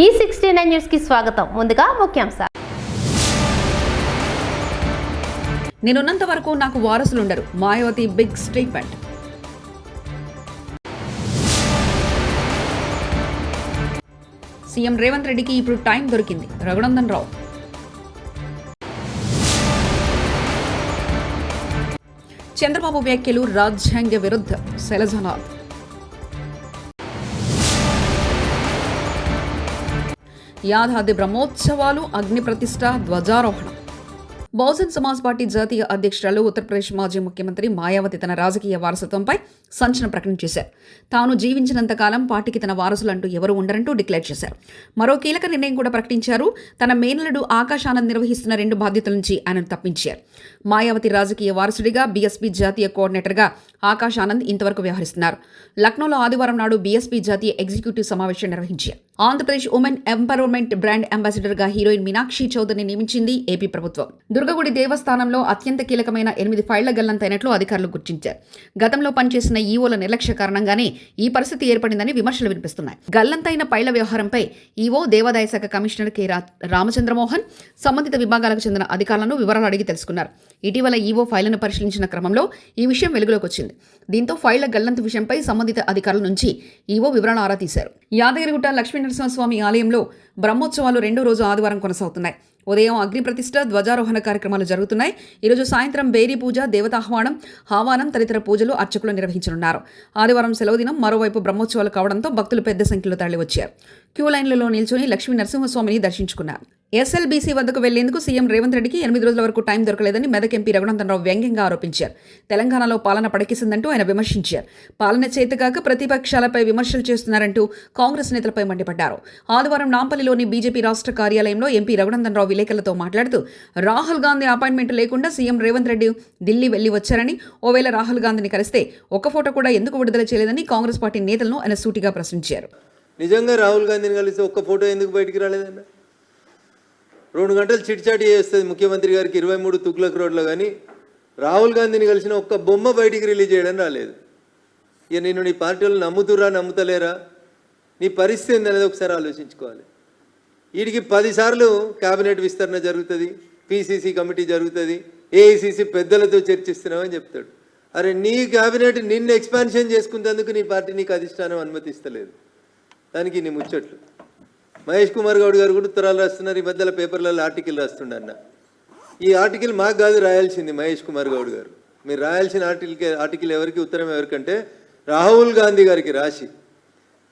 ఈ sixty nine న్యూస్కి స్వాగతం. ముందుగా ముఖ్యాంశాలు. నేనున్నంత వరకు నాకు వారసులుండరు. Mayawati big statement. CM Revanth రెడ్డికి ఇప్పుడు టైం దొరికింది. రఘునందన్ రావు. చంద్రబాబు వ్యాఖ్యలు రాజ్యాంగ విరుద్ధ. శైలజనాథ్ యాదాది బ్రహ్మోత్సవాలు అగ్ని ప్రతిష్ట ధ్వజారోహణం. బహుజన్ సమాజ్ పార్టీ జాతీయ అధ్యక్షురాలు ఉత్తరప్రదేశ్ మాజీ ముఖ్యమంత్రి మాయావతి తన రాజకీయ వారసత్వంపై సంచలన ప్రకటన చేశారు. తాను జీవించినంతకాలం పార్టీకి తన వారసులంటూ ఎవరు ఉండరంటూ డిక్లేర్ చేశారు. మరో కీలక నిర్ణయం కూడా ప్రకటించారు. తన మేనలుడు ఆకాశానంద్ నిర్వహిస్తున్న రెండు బాధ్యతల నుంచి ఆయనను తప్పించారు. మాయావతి రాజకీయ వారసుడిగా బీఎస్పీ జాతీయ కోఆర్డినేటర్గా ఆకాష్ ఆనంద్ ఇంతవరకు వ్యవహరిస్తున్నారు. లక్నోలో ఆదివారం నాడు బీఎస్పీ జాతీయ ఎగ్జిక్యూటివ్ సమావేశం నిర్వహించారు. ఆంధ్రప్రదేశ్ ఉమెన్ ఎంపవర్మెంట్ బ్రాండ్ అంబాసిడర్గా హీరోయిన్ మీనాక్షి చౌదరిని నియమించింది ఏపీ ప్రభుత్వం. దుర్గగుడి దేవస్థానంలో అత్యంత కీలకమైన ఎనిమిది ఫైళ్ళ గల్లంతైనట్లు అధికారులు గుర్తించారు. గతంలో పనిచేసిన ఈవోల నిర్లక్ష్య కారణంగానే ఈ పరిస్థితి ఏర్పడిందని విమర్శలు వినిపిస్తున్నాయి. గల్లంతైన పైల వ్యవహారంపై ఈవో దేవాదాయ శాఖ కమిషనర్ కె రా- రామచంద్రమోహన్ సంబంధిత విభాగాలకు చెందిన అధికారులను వివరాలు అడిగి తెలుసుకున్నారు. ఇటీవల ఈవో ఫైళ్ళను పరిశీలించిన క్రమంలో ఈ విషయం వెలుగులోకి వచ్చింది. దీంతో ఫైళ్ళ గల్లంతు విషయంపై సంబంధిత అధికారుల నుంచి ఈవో వివరాలు ఆరా తీశారు. యాదగిరిగుట్ట లక్ష్మీనరసింహస్వామి ఆలయంలో బ్రహ్మోత్సవాలు రెండో రోజు ఆదివారం కొనసాగుతున్నాయి. ఉదయం అగ్నిప్రతిష్ఠ ధ్వజారోహణ కార్యక్రమాలు జరుగుతున్నాయి. ఈరోజు సాయంత్రం బేరీ పూజ దేవతాహ్వానం హావానం తదితర పూజలు అర్చకులు నిర్వహించనున్నారు. ఆదివారం సెలవు దినం మరోవైపు బ్రహ్మోత్సవాలు కావడంతో భక్తులు పెద్ద సంఖ్యలో తరలివచ్చారు. క్యూ లైన్లలో నిల్చొని లక్ష్మీ నరసింహస్వామిని దర్శించుకున్నారు. ఎస్ఎల్బీసీ వద్దకు వెళ్ళేందుకు సీఎం రేవంత్ రెడ్డికి ఎనిమిది రోజుల వరకు టైం దొరకలేదని మెదక్ ఎంపీ రఘునందనరావు వ్యంగ్యంగా ఆరోపించారు. తెలంగాణలో పాలన పడకేసిందంటూ ఆయన విమర్శించారు. పాలన చేతకాక ప్రతిపక్షాలపై విమర్శలు చేస్తున్నారంటూ కాంగ్రెస్ నేతలపై మండిపడ్డారు. ఆదివారం నాంపల్లిలోని బీజేపీ రాష్ట్ర కార్యాలయంలో ఎంపీ రఘునందనరావు విలేకరులతో మాట్లాడుతూ రాహుల్ గాంధీ అపాయింట్మెంట్ లేకుండా సీఎం రేవంత్ రెడ్డి ఢిల్లీ వెళ్ళి వచ్చారని ఓవేళ రాహుల్ గాంధీని కలిస్తే ఒక్క ఫోటో కూడా ఎందుకు విడుదల చేయలేదని కాంగ్రెస్ పార్టీ నేతలను ఆయన సూటిగా ప్రశ్నించారు. నిజంగా రాహుల్ గాంధీని కలిసి ఒక్క ఫోటో ఎందుకు బయటికి రాలేదన్న? రెండు గంటలు చిట్చాటి చేస్తుంది ముఖ్యమంత్రి గారికి ఇరవై మూడు తుక్లక్ రోడ్లో కానీ రాహుల్ గాంధీని కలిసిన ఒక్క బొమ్మ బయటికి రిలీజ్ చేయడం రాలేదు. ఇక నేను నీ పార్టీ వాళ్ళు నమ్ముతురా నమ్ముతలేరా? నీ పరిస్థితి ఏందనేది ఒకసారి ఆలోచించుకోవాలి. వీడికి పదిసార్లు క్యాబినెట్ విస్తరణ జరుగుతుంది పిసిసి కమిటీ జరుగుతుంది ఏఐసిసి పెద్దలతో చర్చిస్తున్నామని చెప్తాడు. అరే నీ క్యాబినెట్ నిన్ను ఎక్స్పాన్షన్ చేసుకునేందుకు నీ పార్టీ నీకు అధిష్టానం అనుమతిస్తలేదు. దానికి నీ ముచ్చట్లు. మహేష్ కుమార్ గౌడ్ గారు కూడా ఉత్తరాలు రాస్తున్నారు ఈ మధ్యలో పేపర్లలో ఆర్టికల్ రాస్తుండన్న. ఈ ఆర్టికల్ మాకు కాదు రాయాల్సింది మహేష్ కుమార్ గౌడ్ గారు. మీరు రాయాల్సిన ఆర్టికల్ ఆర్టికల్ ఎవరికి ఉత్తరం ఎవరికంటే రాహుల్ గాంధీ గారికి రాసి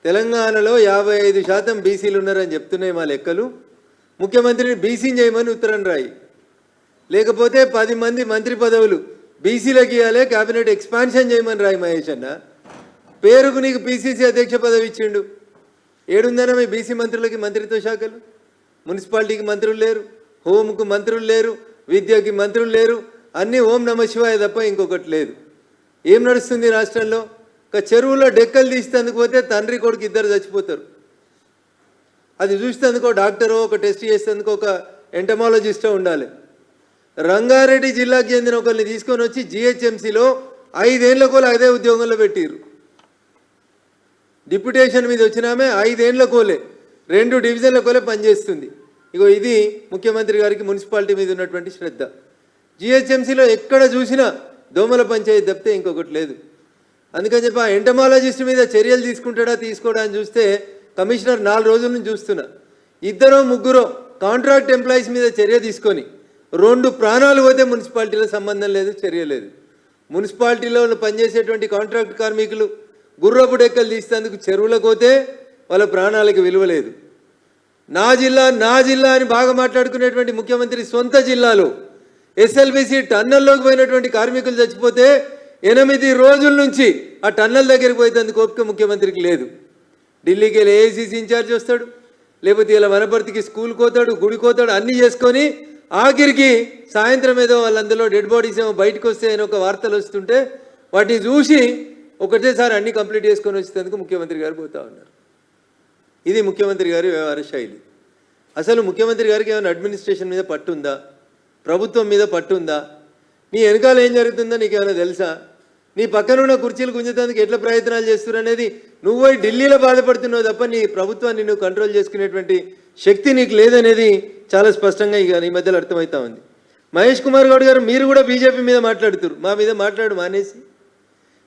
తెలంగాణలో యాభై ఐదు శాతం బీసీలు ఉన్నారని చెప్తున్నాయి మా లెక్కలు. ముఖ్యమంత్రిని బీసీని చేయమని ఉత్తరం రాయి. లేకపోతే పది మంది మంత్రి పదవులు బీసీలకు ఇవ్వాలి కేబినెట్ ఎక్స్పాన్షన్ చేయమని రాయి మహేష్ అన్న. పేరుకు నీకు పీసీసీ అధ్యక్ష పదవి ఇచ్చిండు. ఏడుందన మీ బీసీ మంత్రులకి మంత్రిత్వ శాఖలు? మున్సిపాలిటీకి మంత్రులు లేరు హోంకు మంత్రులు లేరు విద్యకి మంత్రులు లేరు అన్నీ ఓం నమ శివాయ తప్ప ఇంకొకటి లేదు. ఏం నడుస్తుంది రాష్ట్రంలో? చెరువులో డెక్కలు తీసేందుకు పోతే తండ్రి కొడుకు ఇద్దరు చచ్చిపోతారు. అది చూసేందుకు ఒక ఒక టెస్ట్ చేసేందుకు ఒక ఎంటమాలజిస్టో ఉండాలి. రంగారెడ్డి జిల్లాకు చెందిన ఒకరిని తీసుకొని వచ్చి జిహెచ్ఎంసీలో ఐదేళ్ళకు అదే ఉద్యోగంలో పెట్టిర్రు. డిప్యుటేషన్ మీద వచ్చినామే ఐదేండ్ల కోలే. రెండు డివిజన్ల కోలే పనిచేస్తుంది. ఇగో ఇది ముఖ్యమంత్రి గారికి మున్సిపాలిటీ మీద ఉన్నటువంటి శ్రద్ధ. జిహెచ్ఎంసీలో ఎక్కడ చూసినా దోమల పంచాయతీ తప్పితే ఇంకొకటి లేదు. అందుకని చెప్పి ఆ ఎంటమాలజిస్ట్ మీద చర్యలు తీసుకుంటాడా తీసుకోడా అని చూస్తే కమిషనర్ నాలుగు రోజుల నుంచి చూస్తున్నా. ఇద్దరో ముగ్గురో కాంట్రాక్ట్ ఎంప్లాయీస్ మీద చర్య తీసుకొని రెండు ప్రాణాలు పోతే మున్సిపాలిటీలో సంబంధం లేదు చర్య లేదు. మున్సిపాలిటీలో పనిచేసేటువంటి కాంట్రాక్ట్ కార్మికులు గుర్రపు డెక్కలు తీసేందుకు చెరువులకు పోతే వాళ్ళ ప్రాణాలకు విలువ లేదు. నా జిల్లా నా జిల్లా అని బాగా మాట్లాడుకునేటువంటి ముఖ్యమంత్రి సొంత జిల్లాలో ఎస్ఎల్బిసి టన్నల్లోకి పోయినటువంటి కార్మికులు చచ్చిపోతే ఎనిమిది రోజుల నుంచి ఆ టన్నల్ దగ్గరికి పోయేందుకు ఓపిక ముఖ్యమంత్రికి లేదు. ఢిల్లీకి వెళ్ళి ఏఐసీసీ ఇన్ఛార్జ్ వస్తాడు. లేకపోతే ఇలా వనపర్తికి స్కూల్ కోతాడు గుడి కోతాడు అన్నీ చేసుకొని ఆఖరికి సాయంత్రం ఏదో వాళ్ళందరిలో డెడ్ బాడీస్ ఏమో బయటకు వస్తే ఒక వార్తలు వస్తుంటే వాటిని చూసి ఒకటేసారి అన్ని కంప్లీట్ చేసుకొని వచ్చేందుకు ముఖ్యమంత్రి గారు పోతా ఉన్నారు. ఇది ముఖ్యమంత్రి గారి వ్యవహార శైలి. అసలు ముఖ్యమంత్రి గారికి ఏమైనా అడ్మినిస్ట్రేషన్ మీద పట్టుందా ప్రభుత్వం మీద పట్టుందా నీ వెనకాల ఏం జరుగుతుందో నీకు ఏమైనా తెలుసా? నీ పక్కన ఉన్న కుర్చీలు గుంజేందుకు ఎట్లా ప్రయత్నాలు చేస్తున్నారు అనేది నువ్వు ఢిల్లీలో బాధపడుతున్నావు తప్ప నీ ప్రభుత్వాన్ని నువ్వు కంట్రోల్ చేసుకునేటువంటి శక్తి నీకు లేదనేది చాలా స్పష్టంగా ఇక ఈ మధ్యలో అర్థమవుతా ఉంది. మహేష్ కుమార్ గౌడ్ గారు మీరు కూడా బీజేపీ మీద మాట్లాడుతున్నారు మా మీద మాట్లాడు మానేసి.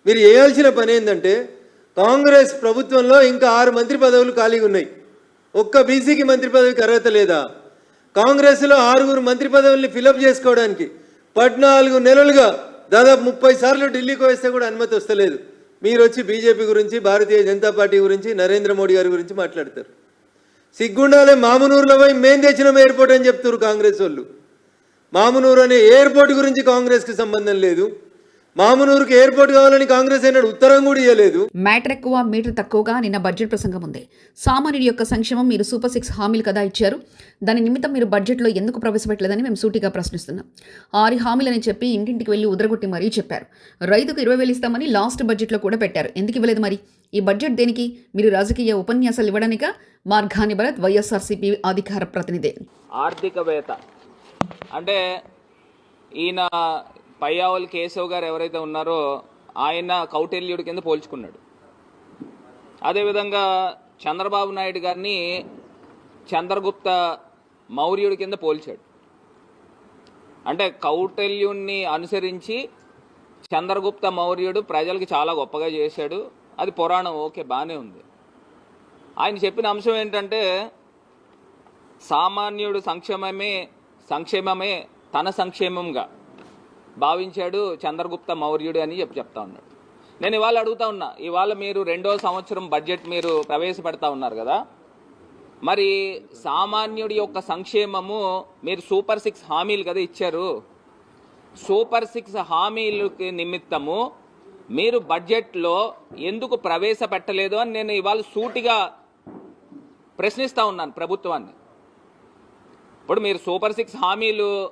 మీరు చేయాల్సిన పని ఏంటంటే కాంగ్రెస్ ప్రభుత్వంలో ఇంకా ఆరు మంత్రి పదవులు ఖాళీగా ఉన్నాయి. ఒక్క బీసీకి మంత్రి పదవికి అర్హత లేదా? కాంగ్రెస్లో ఆరుగురు మంత్రి పదవుల్ని ఫిలప్ చేసుకోవడానికి పద్నాలుగు నెలలుగా దాదాపు ముప్పై సార్లు ఢిల్లీకి వేస్తే కూడా అనుమతి వస్తలేదు. మీరు వచ్చి బీజేపీ గురించి భారతీయ జనతా పార్టీ గురించి నరేంద్ర మోడీ గారి గురించి మాట్లాడతారు. సిగ్గుండాలే మామునూరులో పోయి మేం తెచ్చినాం ఎయిర్పోర్ట్ అని చెప్తున్నారు కాంగ్రెస్ వాళ్ళు. మామునూరు అనే ఎయిర్పోర్ట్ గురించి కాంగ్రెస్కి సంబంధం లేదు. మామునూరుకి ఎయిర్పోర్ట్ కావాలని కాంగ్రెస్ అయినాడు ఉత్తరం కూడా ఇవ్వలేదు మ్యాటర్ ఎక్కువ మీటర్ తక్కువగా నిన్న బడ్జెట్ ప్రసంగం ఉంది. సామాన్యుడి యొక్క సంక్షేమం మీరు సూపర్ సిక్స్ హామీలు కదా ఇచ్చారు. దాని నిమిత్తం మీరు బడ్జెట్లో ఎందుకు ప్రవేశపెట్టలేదని మేము సూటిగా ప్రశ్నిస్తున్నాం. ఆరు హామీలని చెప్పి ఇంటింటికి వెళ్ళి ఉదరగొట్టి మరీ చెప్పారు. రైతుకు ఇరవై వేలు ఇస్తామని లాస్ట్ బడ్జెట్లో కూడా పెట్టారు. ఎందుకు ఇవ్వలేదు మరి? ఈ బడ్జెట్ దేనికి? మీరు రాజకీయ ఉపన్యాసాలు ఇవ్వడానిక? మార్గాని భరత్ వైఎస్ఆర్సీపీ అధికార ప్రతినిధి. ఆర్థికవేత్త. అంటే ఈయన పయ్యావుల కేశవ్ గారు ఎవరైతే ఉన్నారో ఆయన కౌటిల్యుడి కింద పోల్చుకున్నాడు. అదేవిధంగా చంద్రబాబు నాయుడు గారిని చంద్రగుప్త మౌర్యుడి కింద పోల్చాడు. అంటే కౌటల్యుణ్ణి అనుసరించి చంద్రగుప్త మౌర్యుడు ప్రజలకు చాలా గొప్పగా చేశాడు. అది పురాణం ఓకే బాగానే ఉంది. ఆయన చెప్పిన అంశం ఏంటంటే సామాన్యుడు సంక్షేమమే సంక్షేమమే తన సంక్షేమంగా. భావించాడు చంద్రగుప్త మౌర్యుడు అని చెప్పి చెప్తా ఉన్నాడు. నేను ఇవాళ అడుగుతా ఉన్నా ఇవాళ మీరు రెండో సంవత్సరం బడ్జెట్ మీరు ప్రవేశపెడతా ఉన్నారు కదా? మరి సామాన్యుడి యొక్క సంక్షేమము మీరు సూపర్ సిక్స్ హామీలు కదా ఇచ్చారు. సూపర్ సిక్స్ హామీలకి నిమిత్తము మీరు బడ్జెట్లో ఎందుకు ప్రవేశపెట్టలేదు అని నేను ఇవాళ సూటిగా ప్రశ్నిస్తూ ఉన్నాను ప్రభుత్వాన్ని. ఇప్పుడు మీరు సూపర్ సిక్స్ హామీలు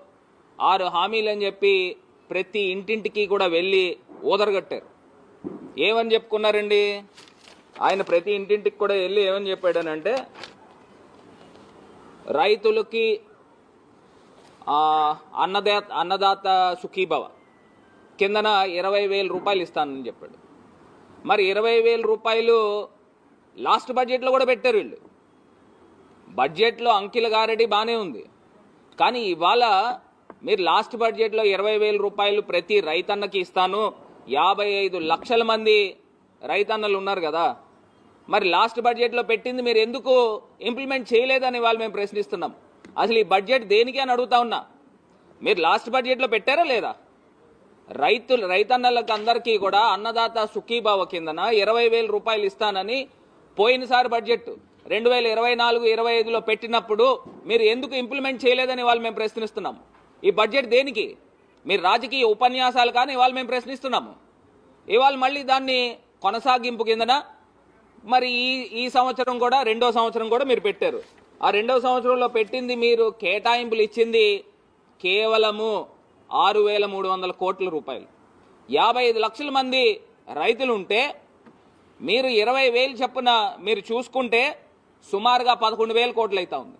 ఆరు హామీలు అని చెప్పి ప్రతి ఇంటింటికి కూడా వెళ్ళి ఊదరగట్టారు ఏమని చెప్పుకున్నారండి? ఆయన ప్రతి ఇంటింటికి కూడా వెళ్ళి ఏమని చెప్పాడనంటే రైతులకి ఆ, అన్నదాత అన్నదాత సుఖీభవ. కిందన ఇరవై వేల రూపాయలు ఇస్తానని చెప్పాడు. మరి ఇరవై వేల రూపాయలు లాస్ట్ బడ్జెట్లో కూడా పెట్టారు వీళ్ళు. బడ్జెట్లో అంకిల గారెడ్డి బాగానే ఉంది. కానీ ఇవాళ మీరు లాస్ట్ బడ్జెట్లో ఇరవై వేల రూపాయలు ప్రతి రైతన్నకి ఇస్తాను. యాభై ఐదు లక్షల మంది రైతన్నలు ఉన్నారు కదా. మరి లాస్ట్ బడ్జెట్లో పెట్టింది మీరు ఎందుకు ఇంప్లిమెంట్ చేయలేదని వాళ్ళు మేము ప్రశ్నిస్తున్నాం. అసలు ఈ బడ్జెట్ దేనికి అని అడుగుతా ఉన్నా. మీరు లాస్ట్ బడ్జెట్లో పెట్టారా లేదా? రైతులు రైతన్నలకు అందరికీ కూడా అన్నదాత సుఖీభావ కిందన ఇరవై వేల రూపాయలు ఇస్తానని పోయినసారి బడ్జెట్ రెండు వేల ఇరవై నాలుగు ఇరవై ఐదులో పెట్టినప్పుడు మీరు ఎందుకు ఇంప్లిమెంట్ చేయలేదని వాళ్ళు మేము ప్రశ్నిస్తున్నాం. ఈ బడ్జెట్ దేనికి? మీరు రాజకీయ ఉపన్యాసాలు కానీ ఇవాళ మేము ప్రశ్నిస్తున్నాము. ఇవాళ మళ్ళీ దాన్ని కొనసాగింపు కిందన మరి ఈ ఈ సంవత్సరం కూడా రెండో సంవత్సరం కూడా మీరు పెట్టారు. ఆ రెండో సంవత్సరంలో పెట్టింది మీరు కేటాయింపులు ఇచ్చింది కేవలము ఆరు వేల మూడు వందల కోట్ల రూపాయలు. యాభై ఐదు లక్షల మంది రైతులు ఉంటే మీరు ఇరవై వేలు చొప్పున మీరు చూసుకుంటే సుమారుగా పదకొండు వేల కోట్లు అవుతా ఉంది.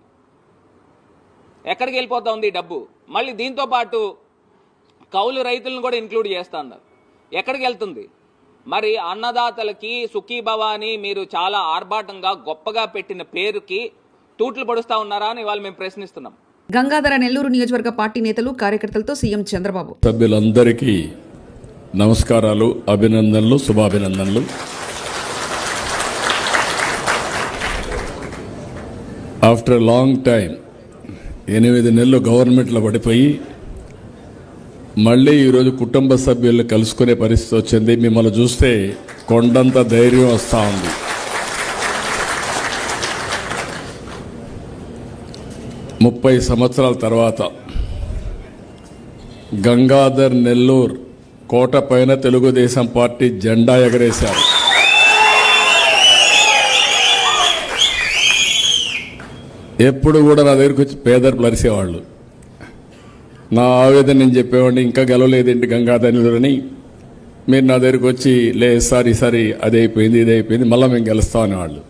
ఎక్కడికి వెళ్ళిపోతా ఉంది ఈ డబ్బు? మళ్ళీ దీంతో పాటు కౌలు రైతులను కూడా ఇంక్లూడ్ చేస్తా ఉన్నారు. ఎక్కడికి వెళ్తుంది? మరి అన్నదాతలకి సుఖీభవ అని మీరు చాలా ఆర్భాటంగా గొప్పగా పెట్టిన పేరుకి తూట్లు పడుస్తా ఉన్నారా అని వాళ్ళు మేము ప్రశ్నిస్తున్నాం. గంగాధర నెల్లూరు నియోజకవర్గ పార్టీ నేతలు కార్యకర్తలతో సీఎం చంద్రబాబు. సభ్యులందరికీ నమస్కారాలు అభినందనలు శుభాభినందనలు. ఆఫ్టర్ లాంగ్ టైం ఎనిమిది నెలలు గవర్నమెంట్లో పడిపోయి మళ్ళీ ఈరోజు కుటుంబ సభ్యులను కలుసుకునే పరిస్థితి వచ్చింది. మిమ్మల్ని చూస్తే కొండంత ధైర్యం వస్తూ ఉంది. ముప్పై సంవత్సరాల తర్వాత గంగాధర్ నెల్లూర్ కోట పైన తెలుగుదేశం పార్టీ జెండా ఎగరేశారు. ఎప్పుడు కూడా నా దగ్గరికి వచ్చి పేదరు అరిసేవాళ్ళు నా ఆవేదన నేను చెప్పేవాడిని ఇంకా గెలవలేదేంటి గంగాధర్ అని మీరు నా దగ్గరికి వచ్చి లే సార్ ఈసారి అది అయిపోయింది ఇది అయిపోయింది మళ్ళీ మేము గెలుస్తాం అనేవాళ్ళు.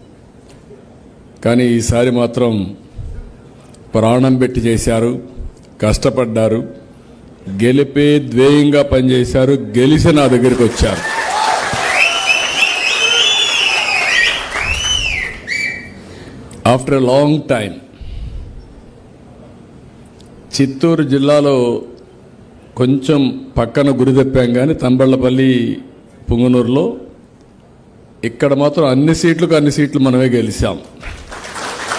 కానీ ఈసారి మాత్రం ప్రాణం పెట్టి చేశారు కష్టపడ్డారు గెలిపే ద్వేయంగా పనిచేశారు గెలిచి నా దగ్గరికి వచ్చారు. After a long time Chittoor జిల్లాలో కొంచెం పక్కన గురి తప్పాం కానీ తంబళ్ళపల్లి పుంగనూరులో ఇక్కడ మాత్రం అన్ని సీట్లకు అన్ని సీట్లు మనమే గెలిచాం.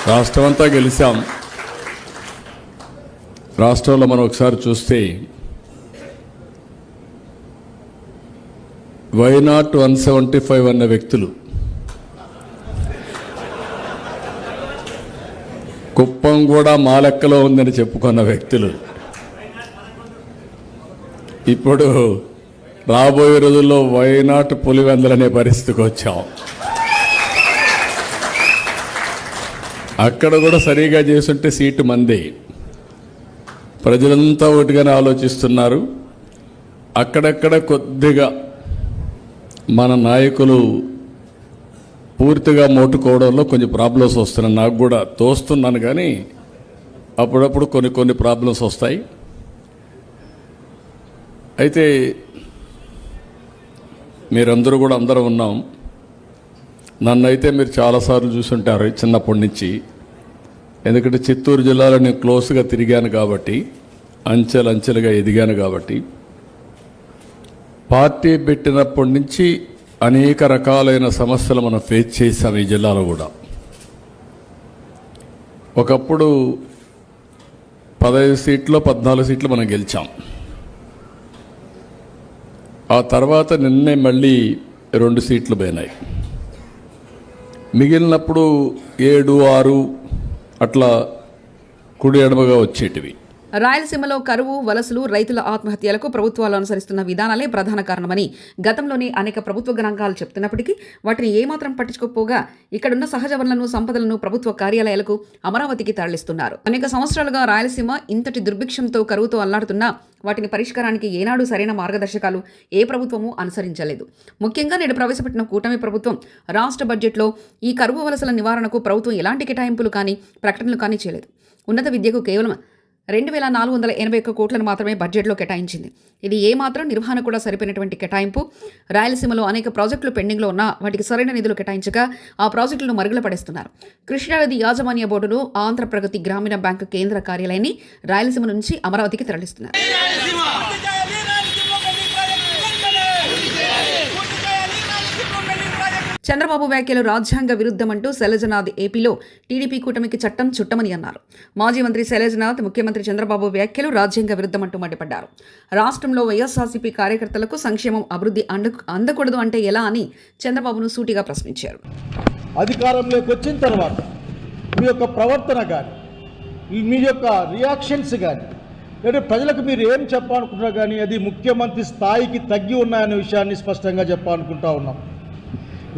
రాష్ట్రం అంతా గెలిచాం. రాష్ట్రంలో మనం ఒకసారి చూస్తే why not one seventy five అన్న వ్యక్తులు కుప్పం కూడా మా లెక్కలో ఉందని చెప్పుకున్న వ్యక్తులు. ఇప్పుడు రాబోయే రోజుల్లో వైనాట్ పులివెందలనే పరిస్థితికి వచ్చాం. అక్కడ కూడా సరిగా చేస్తుంటే సీటు మంది. ప్రజలంతా ఒకటిగానే ఆలోచిస్తున్నారు. అక్కడక్కడ కొద్దిగా మన నాయకులు పూర్తిగా మోటుకోవడంలో కొంచెం ప్రాబ్లమ్స్ వస్తున్నాయి. నాకు కూడా తోస్తున్నాను కానీ అప్పుడప్పుడు కొన్ని కొన్ని ప్రాబ్లమ్స్ వస్తాయి. అయితే మీరందరూ కూడా అందరూ ఉన్నాం. నన్ను అయితే మీరు చాలాసార్లు చూసుంటారు చిన్నప్పటి నుంచి. ఎందుకంటే చిత్తూరు జిల్లాలో నేను క్లోజ్గా తిరిగాను కాబట్టి అంచెలంచెలుగా ఎదిగాను కాబట్టి. పార్టీ పెట్టినప్పటి నుంచి అనేక రకాలైన సమస్యలు మనం ఫేస్ చేసాం ఈ జిల్లాలో కూడా. ఒకప్పుడు పదహైదు సీట్లు పద్నాలుగు సీట్లు మనం గెలిచాం. ఆ తర్వాత నిన్నే మళ్ళీ రెండు సీట్లు పోయినాయి. మిగిలినప్పుడు ఏడు ఆరు అట్లా కుడి ఎడమగా వచ్చేటివి. రాయలసీమలో కరువు వలసలు రైతుల ఆత్మహత్యలకు ప్రభుత్వాలు అనుసరిస్తున్న విధానాలే ప్రధాన కారణమని గతంలోనే అనేక ప్రభుత్వ గణాంకాలు చెప్తున్నప్పటికీ వాటిని ఏమాత్రం పట్టించుకోకపోగా ఇక్కడున్న సహజ వనరులను సంపదలను ప్రభుత్వ కార్యాలయాలకు అమరావతికి తరలిస్తున్నారు. అనేక సంవత్సరాలుగా రాయలసీమ ఇంతటి దుర్భిక్షంతో కరువుతో అల్లాడుతున్నా వాటిని పరిష్కారానికి ఏనాడు సరైన మార్గదర్శకాలు ఏ ప్రభుత్వము అనుసరించలేదు. ముఖ్యంగా నేడు ప్రవేశపెట్టిన కూటమి ప్రభుత్వం రాష్ట్ర బడ్జెట్లో ఈ కరువు వలసల నివారణకు ప్రభుత్వం ఎలాంటి కేటాయింపులు కానీ ప్రకటనలు కానీ చేయలేదు. ఉన్నత విద్యకు కేవలం రెండు వేల నాలుగు వందల ఎనభై ఒక్క కోట్లను మాత్రమే బడ్జెట్లో కేటాయించింది. ఇది ఏమాత్రం నిర్వహణ కూడా సరిపోయినటువంటి కేటాయింపు. రాయలసీమలో అనేక ప్రాజెక్టులు పెండింగ్లో ఉన్నా వాటికి సరైన నిధులు కేటాయించగా ఆ ప్రాజెక్టులను మరుగుల పడేస్తున్నారు కృష్ణానది యాజమాన్య బోర్డును ఆంధ్రప్రగతి గ్రామీణ బ్యాంకు కేంద్ర కార్యాలయాన్ని రాయలసీమ నుంచి అమరావతికి తరలిస్తున్నారు. చంద్రబాబు వ్యాఖ్యలు రాజ్యాంగ విరుద్ధమంటూ శైలజనాథ్ ఏపీలో టీడీపీ కూటమికి చట్టం చుట్టమని అన్నారు. మాజీ మంత్రి శైలజనాథ్ ముఖ్యమంత్రి చంద్రబాబు వ్యాఖ్యలు రాజ్యాంగ విరుద్ధమంటూ మండిపడ్డారు. రాష్ట్రంలో వైఎస్ఆర్సీపీ కార్యకర్తలకు సంక్షేమం అభివృద్ధి అంద అందకూడదు అంటే ఎలా అని చంద్రబాబును సూటిగా ప్రశ్నించారు. అధికారంలోకి వచ్చిన తర్వాత మీ యొక్క ప్రవర్తన కానీ మీ యొక్క రియాక్షన్స్ కానీ లేదా ప్రజలకు మీరు ఏం చెప్పాలనుకుంటున్నారు కానీ అది ముఖ్యమంత్రి స్థాయికి తగ్గి ఉన్నాయనే విషయాన్ని స్పష్టంగా చెప్పాలనుకుంటా ఉన్నాం.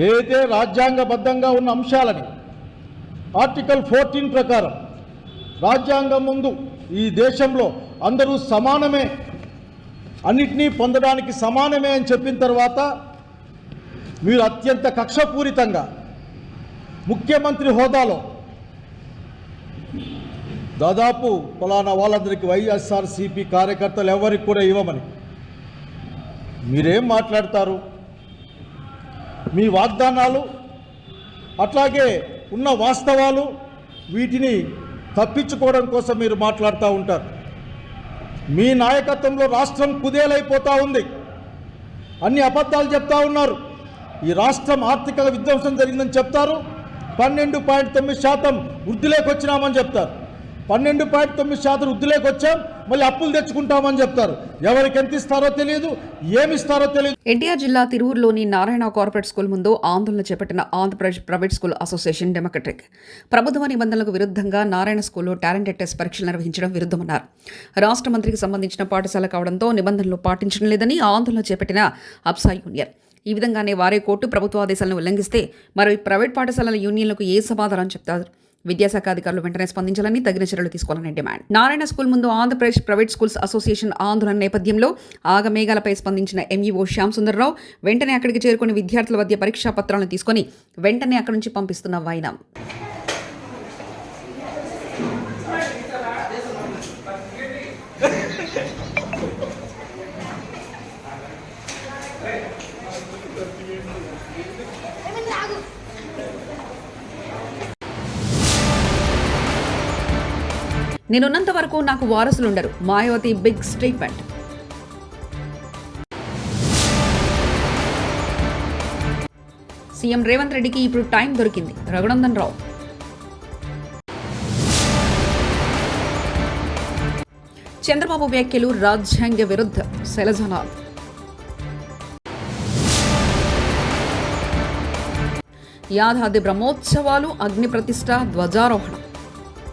ఏదైతే రాజ్యాంగబద్ధంగా ఉన్న అంశాలని ఆర్టికల్ ఫోర్టీన్ ప్రకారం రాజ్యాంగం ముందు ఈ దేశంలో అందరూ సమానమే అన్నిటినీ పొందడానికి సమానమే అని చెప్పిన తర్వాత మీరు అత్యంత కక్షపూరితంగా ముఖ్యమంత్రి హోదాలో దాదాపు ఫలానా వాళ్ళందరికీ వైఎస్ఆర్సీపీ కార్యకర్తలు ఎవరికి కూడా ఇవ్వమని మీరేం మాట్లాడతారు? మీ వాగ్దానాలు అట్లాగే ఉన్న వాస్తవాలు వీటిని తప్పించుకోవడం కోసం మీరు మాట్లాడుతూ ఉంటారు. మీ నాయకత్వంలో రాష్ట్రం కుదేలైపోతూ ఉంది. అన్ని అబద్ధాలు చెప్తా ఉన్నారు. ఈ రాష్ట్రం ఆర్థిక విధ్వంసం జరిగిందని చెప్తారు. పన్నెండు పాయింట్ తొమ్మిది శాతం వృద్ధిలోకి వచ్చినామని చెప్తారు. పన్నెండు పాయింట్ తొమ్మిది శాతం వృద్ధిలోకి వచ్చాం మళ్ళీ అప్పులు తెచ్చుకుంటామని చెప్తారు. ఎవరికి ఎంత ఇస్తారో తెలియదు ఏమి ఇస్తారో తెలియదు ఎన్టీఆర్ జిల్లా తిరువురులోని నారాయణ కార్పొరేట్ స్కూల్ ముందు ఆందోళన చేపట్టిన Andhra Pradesh private school association democratic. ప్రభుత్వ నిబంధనలకు విరుద్ధంగా నారాయణ స్కూల్లో టాలెంటెడ్ టెస్ట్ పరీక్షలు నిర్వహించడం విరుద్ధమన్నారు. రాష్ట్ర మంత్రికి సంబంధించిన పాఠశాల కావడంతో నిబంధనలు పాటించడం లేదని ఆందోళన చేపట్టిన అప్సా యూనియన్. ఈ విధంగానే వారే కోర్టు ప్రభుత్వ ఆదేశాలను ఉల్లంఘిస్తే మరి ప్రైవేట్ పాఠశాలల యూనియన్లకు ఏ సమాధానం చెప్తారు? విద్యాశాఖ అధికారులు వెంటనే స్పందించాలని తగిన చర్యలు తీసుకోవాలని డిమాండ్. నారాయణ స్కూల్ ముందు ఆంధ్రప్రదేశ్ ప్రైవేట్ స్కూల్స్ అసోసియేషన్ ఆందోళన నేపథ్యంలో ఆగమేఘాలపై స్పందించిన ఎంఈఓ శ్యామ్ సుందర్రావు వెంటనే అక్కడికి చేరుకుని విద్యార్థుల వద్ద పరీక్షా పత్రాలను తీసుకొని వెంటనే అక్కడి నుంచి పంపిస్తున్న వైనం. నేనున్నంత వరకు నాకు వారసులుండరు. Mayawati big statement. CM Revanth రెడ్డికి ఇప్పుడు టైం దొరికింది. రఘునందన్ రావు. చంద్రబాబు వ్యాఖ్యలు రాజ్యాంగ విరుద్ధ. శైలజనాథ్ యాదాద్రి బ్రహ్మోత్సవాలు అగ్ని ప్రతిష్ట ధ్వజారోహణ.